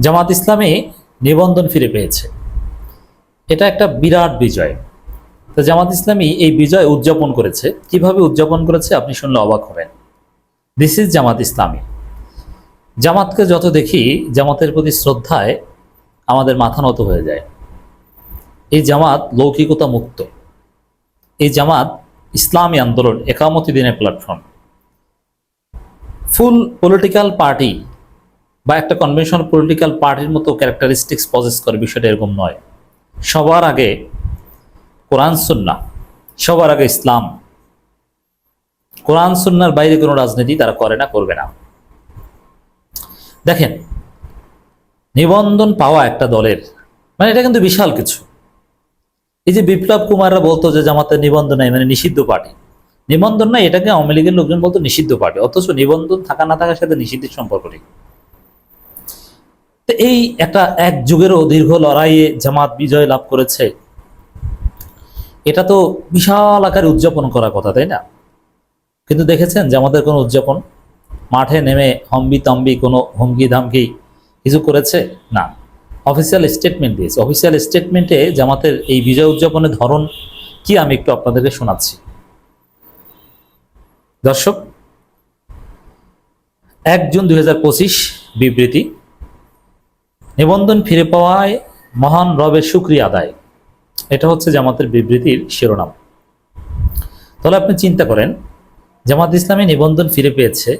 জামাত ইসলামী নিবন্ধন ফিরে পেয়েছে। এটা একটা বিরাট বিজয়। তো জামাত ইসলামী এই বিজয় উদযাপন করেছে। কীভাবে উদযাপন করেছে আপনি শুনলে অবাক হবেন। This is Jamaat Islami. জামাতকে যত দেখি, জামাতের প্রতি শ্রদ্ধায় আমাদের মাথা নত হয়ে যায়। এই জামাত লৌকিকতা মুক্ত। এই জামাত ইসলামী আন্দোলন একামতি দিনের প্ল্যাটফর্ম ফুল পলিটিক্যাল পার্টি বা একটা কনভেনশনাল পলিটিক্যাল পার্টির মতো ক্যারেক্টারিস্টিক্স পজেস করে, বিষয়টা এরকম নয়। সবার আগে কোরআন, সুন্না, সবার আগে ইসলাম। কোরআন, সুন্নার বাইরে কোনো রাজনীতি তারা করে না, করবে না। দেখেন, নিবন্ধন পাওয়া একটা দলের মানে এটা কিন্তু বিশাল কিছু। এই যে বিপ্লব কুমাররা বলতো যে জামাতের নিবন্ধন নাই মানে নিষিদ্ধ পার্টি। নিবন্ধন নাই, এটাকে আওয়ামী লীগের লোকজন বলতো নিষিদ্ধ পার্টি, অথচ নিবন্ধন থাকা না থাকার সাথে নিষিদ্ধের সম্পর্ক নেই। তো এই একটা এক যুগেরও দীর্ঘ লড়াইয়ে জামাত বিজয় লাভ করেছে। এটা তো বিশাল আকারে উদযাপন করার কথা, তাই না? কিন্তু দেখেছেন জামাতের কোনো উদযাপন? মাঠে নেমে হম্বি তম্বি কোনো হুমকি ধামকি কিছু করেছে? না। অফিসিয়াল স্টেটমেন্ট দিয়েছে। অফিসিয়াল স্টেটমেন্টে জামাতের এই বিজয় উদযাপনের ধরন কি আমি একটু আপনাদেরকে শোনাচ্ছি। দর্শক, এক জুন দু হাজার পঁচিশ বিবৃতি। নিবন্ধন ফিরে পাওয়ায় মহান রবের সুক্রিয়া আদায়। এটা হচ্ছে জামাতের বিবৃতির শিরোনাম। তাহলে আপনি চিন্তা করেন, জামাত ইসলামী নিবন্ধন ফিরে পেয়েছে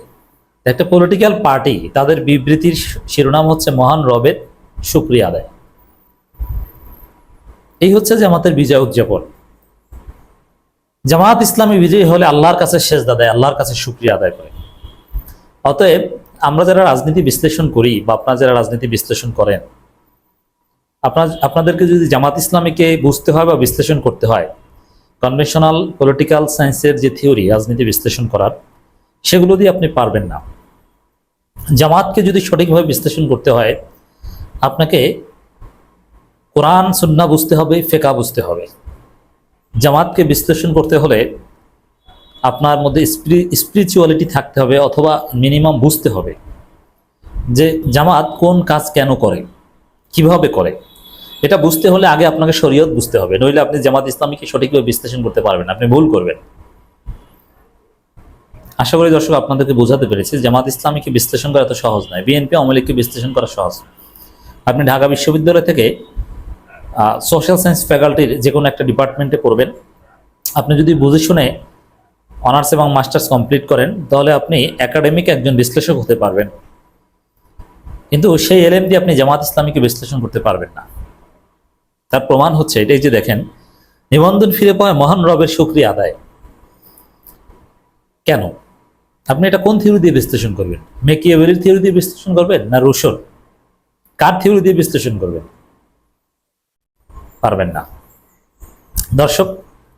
একটা পলিটিক্যাল পার্টি তাদের বিবৃতির শিরোনাম হচ্ছে মহান রবের সুক্রিয়া আদায়। এই হচ্ছে জামাতের বিজয় উদযাপন। জামাত ইসলামী বিজয়ী হলে আল্লাহর কাছে শেষ দেয়, আল্লাহর কাছে সুক্রিয়া আদায় করে। অতএব আমরা যারা রাজনীতি বিশ্লেষণ করি বা আপনারা যারা রাজনীতি বিশ্লেষণ করেন, আপনার, আপনাদেরকে যদি জামাত ইসলামীকে বুঝতে হয় বা বিশ্লেষণ করতে হয় কনভেনশনাল পলিটিক্যাল সায়েন্সের যে থিওরি রাজনীতি বিশ্লেষণ করার, সেগুলো দিয়ে আপনি পারবেন না। জামাতকে যদি সঠিকভাবে বিশ্লেষণ করতে হয়, আপনাকে কোরআন, সুন্না বুঝতে হবে ফেকা বুঝতে হবে। জামাতকে বিশ্লেষণ করতে হলে আপনার মধ্যে স্পিরিচুয়ালিটি থাকতে হবে অথবা মিনিমাম বুঝতে হবে যে জামাত কোন কাজ কেন করে, কীভাবে করে। এটা বুঝতে হলে আগে আপনাকে শরীয়ত বুঝতে হবে, নইলে আপনি জামাত ইসলামীকে সঠিকভাবে বিশ্লেষণ করতে পারবেন আপনি ভুল করবেন। আশা করি দর্শক আপনাদেরকে বোঝাতে পেরেছি, জামাত ইসলামীকে বিশ্লেষণ করা এত সহজ নয়, বিএনপি আওয়ামী লীগকে বিশ্লেষণ করা সহজ। আপনি ঢাকা বিশ্ববিদ্যালয় থেকে সোশ্যাল সায়েন্স ফ্যাকাল্টির যে কোনো একটা ডিপার্টমেন্টে পড়বেন। আপনি যদি বুঝে শুনে অনার্স এবং মাস্টার্স কমপ্লিট করেন, তাহলে আপনি একাডেমিক একজন বিশ্লেষক হতে পারবেন। কিন্তু সেই এলএম দিয়ে আপনি জামাত ইসলামীকে বিশ্লেষণ করতে পারবেন না। তার প্রমাণ হচ্ছে এটাই যে দেখেন, নিবন্ধন ফিরে পাওয়ায় মহান রবের সুক্রিয়া আদায়। কেন? আপনি এটা কোন থিওরি দিয়ে বিশ্লেষণ করবেন? মেকিয়াভেলির থিওরি দিয়ে বিশ্লেষণ করবেন না রুশোর? কার থিওরি দিয়ে বিশ্লেষণ করবেন? পারবেন না। দর্শক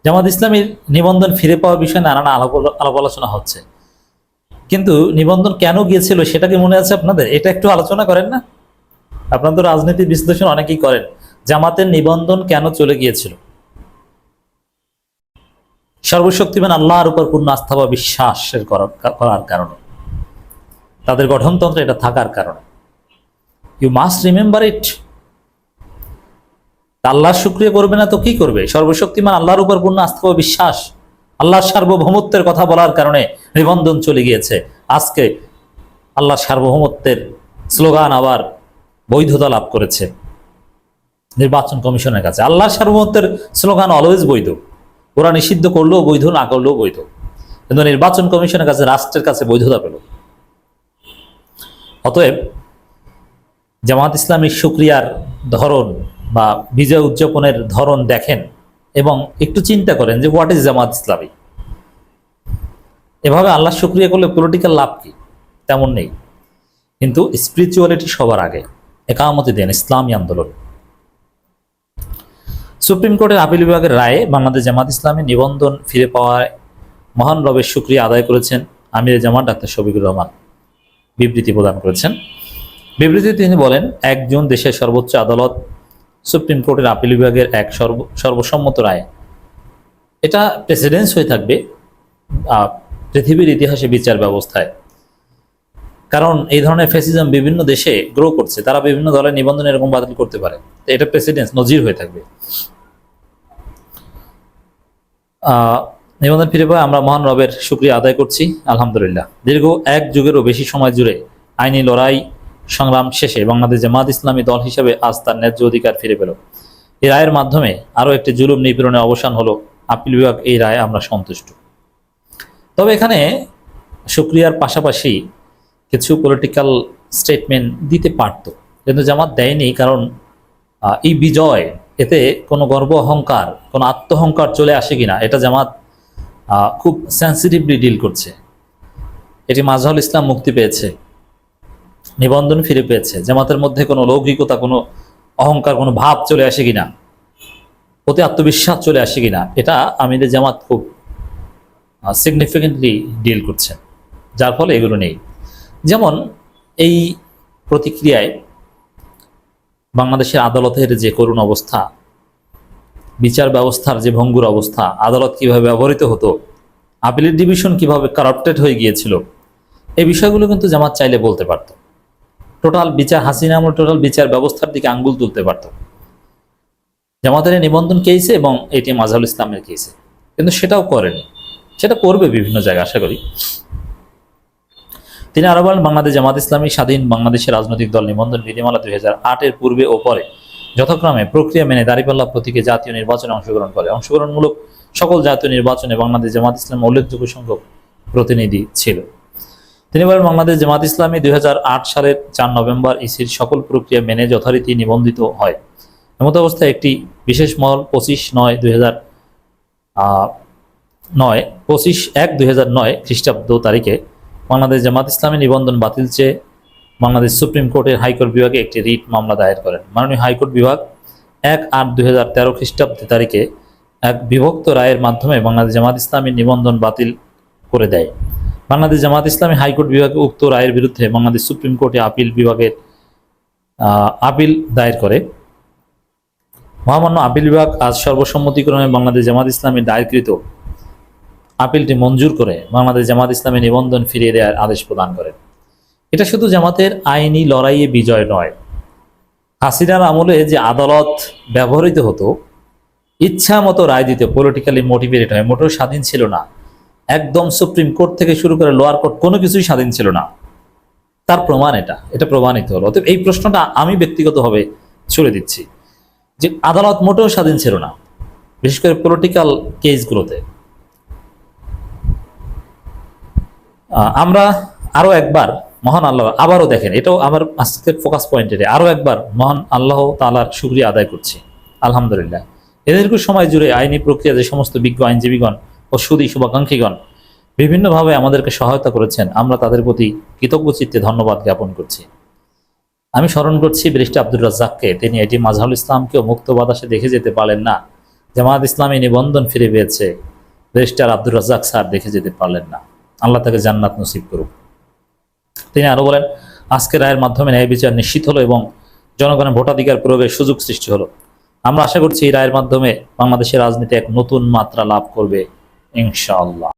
জামাত ইসলামীর নিবন্ধন ফিরে পাওয়ার বিষয়ে নানান আলাপ আলোচনা হচ্ছে। কিন্তু নিবন্ধন কেন গিয়েছিল সেটা কি মনে আছে আপনাদের? এটা একটু আলোচনা করেন না? আপনাদের রাজনীতি বিশ্লেষণ অনেকেই করেন। জামাতের নিবন্ধন কেন চলে গিয়েছিল? সর্বশক্তিমান আল্লাহর উপর পূর্ণ আস্থা বা বিশ্বাসের করার কারণে। তাদের গঠনতন্ত্র এটা থাকার কারণে। ইউ মাস্ট রিমেম্বার ইট আল্লাহর শুক্রিয়া করবে না তো কি করবে? সর্বশক্তিমান আল্লাহর উপর পূর্ণ আস্থা ও বিশ্বাস। আল্লাহর সার্বভৌমত্বের কথা বলার কারণে নিবন্ধন চলে গিয়েছে। আজকে আল্লাহর সার্বভৌমত্বের স্লোগান আবার বৈধতা লাভ করেছে। নির্বাচন কমিশনের কাছে। আল্লাহর সার্বভৌমত্বের স্লোগান অলওয়েজ বৈধ। ওরা নিষিদ্ধ করলেও বৈধ, না করলেও বৈধ। কিন্তু নির্বাচন কমিশনের কাছে, রাষ্ট্রের কাছে বৈধতা পেল। অতএব জামাত ইসলামী সুক্রিয়ার ধরন বা বিজয় উদযাপনের ধরন দেখেন এবং একটু চিন্তা করেন যে হোয়াট ইজ জামাত ইসলামী? এভাবে আল্লাহ শুক্রিয়া করলে পলিটিক্যাল লাভ কি? তেমন নেই। কিন্তু স্পিরিচুয়ালিটি সবার আগে। একামতি দেন ইসলামী আন্দোলন। সুপ্রিম কোর্টের আপিল বিভাগের রায়ে বাংলাদেশ জামাত ইসলামী নিবন্ধন ফিরে পাওয়ায় মহান রবের শুক্রিয়া আদায় করেছেন আমির জামাত ডাক্তার শফিকুর রহমান। বিবৃতি প্রদান করেছেন। বিবৃতিতে তিনি বলেন এক জুন দেশের সর্বোচ্চ আদালত সুপ্রিম কোর্টের আপিল বিভাগের এক সর্ব সর্বসম্মত রায়। এটা প্রেসিডেন্স হয়ে থাকবে পৃথিবীর ইতিহাসে বিচার ব্যবস্থায়। কারণ এই ধরনের ফেসিজম বিভিন্ন দেশে গ্রো করছে, তারা বিভিন্ন দলের নিবন্ধন এরকম বাতিল করতে পারে। এটা প্রেসিডেন্স নজির হয়ে থাকবে। নিবন্ধন ফিরে পাওয়া আমরা মহান রবের শুক্রিয়া আদায় করছি, আলহামদুলিল্লাহ। দীর্ঘ এক যুগেরও বেশি সময় জুড়ে আইনি লড়াই সংগ্রাম শেষে বাংলাদেশ জামাত ইসলামী দল হিসেবে আজ তার ন্যায্য অধিকার ফিরে পেল। এই রায়ের মাধ্যমে আরও একটি জুলুম নিপীড়নের অবসান হলো। আপিল বিভাগ এই রায়ে আমরা সন্তুষ্ট। তবে এখানে শুক্রিয়ার পাশাপাশি কিছু পলিটিক্যাল স্টেটমেন্ট দিতে পারত। কিন্তু জামাত দেয়নি কারণ এই বিজয়, এতে কোনো গর্ব অহংকার, কোনো আত্মহংকার চলে আসে কিনা, এটা জামাত খুব সেন্সিটিভলি ডিল করছে। এটি মাজহারুল ইসলাম মুক্তি পেয়েছে। নিবন্ধন ফিরে পেয়েছে। জামাতের মধ্যে কোনো লৌকিকতা, কোনো অহংকার, কোনো ভাব চলে আসে কিনা? অতি আত্মবিশ্বাস চলে আসে কিনা? এটা আমিদের জামাত খুব সিগনিফিকেন্টলি ডিল করছে। যার ফলে এগুলো নেই। যেমন এই প্রতিক্রিয়ায় বাংলাদেশের আদালতের যে করুণ অবস্থা, বিচার ব্যবস্থার যে ভঙ্গুর অবস্থা, আদালত কীভাবে ব্যবহৃত হতো, আপিলের ডিভিশন কীভাবে কারাপ্টেড হয়ে গিয়েছিল, এই বিষয়গুলো কিন্তু জামাত চাইলে বলতে পারত। টোটাল বিচার, হাসিনা আমল টোটাল বিচার ব্যবস্থার দিকে আঙ্গুল তুলতে পারত। জামাতের নিবন্ধন কেসে এবং এটি মাজহারুল ইসলামের কেসে কিন্তু সেটাও করেনি। সেটা করবে বিভিন্ন জায়গায়, আশা করি। তিনি আরও বলেন, বাংলাদেশ জামাত ইসলামী স্বাধীন বাংলাদেশের রাজনৈতিক দল নিবন্ধন বিধিমালা দুই হাজার আটের পূর্বে ও পরে যথাক্রমে প্রক্রিয়া মেনে দাঁড়িপাল্লা প্রতীকে জাতীয় নির্বাচনে অংশগ্রহণ করে। অংশগ্রহণমূলক সকল জাতীয় নির্বাচনে বাংলাদেশ জামাত ইসলাম উল্লেখযোগ্য সংখ্যক প্রতিনিধি ছিল। তিনি বলেন, বাংলাদেশ জামাত ইসলামী দুই হাজার আট সালের চার নভেম্বর ইসির সকল প্রক্রিয়া মেনে যথারীতি নিবন্ধিত হয়। এমত অবস্থায় একটি বিশেষ মহল পঁচিশ নয় দুই নয়, পঁচিশ এক দুই নয় খ্রিস্টাব্দ তারিখে বাংলাদেশ জামাত ইসলামী নিবন্ধন বাতিল চেয়ে বাংলাদেশ সুপ্রিম কোর্টের হাইকোর্ট বিভাগে একটি রিট মামলা দায়ের করেন। মাননীয় হাইকোর্ট বিভাগ এক আট দুই হাজার তেরো খ্রিস্টাব্দ তারিখে এক বিভক্ত রায়ের মাধ্যমে বাংলাদেশ জামাত ইসলামী নিবন্ধন বাতিল করে দেয়। বাংলাদেশ জামাত ইসলামী হাইকোর্ট বিভাগে উক্ত রায়ের বিরুদ্ধে বাংলাদেশ সুপ্রিম কোর্টে আপিল বিভাগের আপিল দায়ের করে। মহামান্য আপিল বিভাগ আজ সর্বসম্মতিক্রমে বাংলাদেশ জামাত ইসলামী দায়েরকৃত আপিলটি মঞ্জুর করে বাংলাদেশ জামাত ইসলামী নিবন্ধন ফিরিয়ে দেওয়ার আদেশ প্রদান করেন এটা শুধু জামাতের আইনি লড়াইয়ে বিজয় নয়। হাসিনার আমলে যে আদালত ব্যবহৃত হতো ইচ্ছা মতো রায় দিতে পলিটিক্যালি মোটিভেটেড হয়, মোটেও স্বাধীন ছিল না। একদম সুপ্রিম কোর্ট থেকে শুরু করে লোয়ার কোর্ট কোনো কিছুই স্বাধীন ছিল না। তার প্রমাণ এটা এটা প্রমাণিত হলো। অতএব এই প্রশ্নটা আমি ব্যক্তিগতভাবে ছুড়ে দিচ্ছি যে আদালত মোটেও স্বাধীন ছিল না, বিশেষ করে পলিটিক্যাল কেসগুলোতে আমরা আরও একবার মহান আল্লাহ, আবারও দেখেন, এটাও আমার আজকের ফোকাস পয়েন্ট এটা আরও একবার মহান আল্লাহ তালার শুক্রিয়া আদায় করছি, আলহামদুলিল্লাহ। এ দীর্ঘ সময় জুড়ে আইনি প্রক্রিয়া যে সমস্ত বিজ্ঞ আইনজীবীগণ ও সুদী শুভাকাঙ্ক্ষীগণ, বিভিন্নভাবে আমাদেরকে সহায়তা করেছেন। আমরা তাদের প্রতি কৃতজ্ঞ চিত্তে ধন্যবাদ জ্ঞাপন করছি। আমি স্মরণ করছি ব্রিস্টি আব্দুর রাজ্জাককে। তিনি এটি মাজহারুল ইসলামকেও মুক্ত বাতাসে দেখে যেতে পারলেন না। জামাত ইসলামী নিবন্ধন ফিরে পেয়েছে। ব্রিস্টার আব্দুর রাজ্জাক স্যার দেখে যেতে পারলেন না। আল্লাহ তাকে জান্নাত নসিব করুক। তিনি আরও বলেন আজকের রায়ের মাধ্যমে ন্যায় বিচার নিশ্চিত হলো এবং জনগণের ভোটাধিকার প্রয়োগের সুযোগ সৃষ্টি হলো। আমরা আশা করছি এই রায়ের মাধ্যমে বাংলাদেশের রাজনীতি এক নতুন মাত্রা লাভ করবে। İnşallah.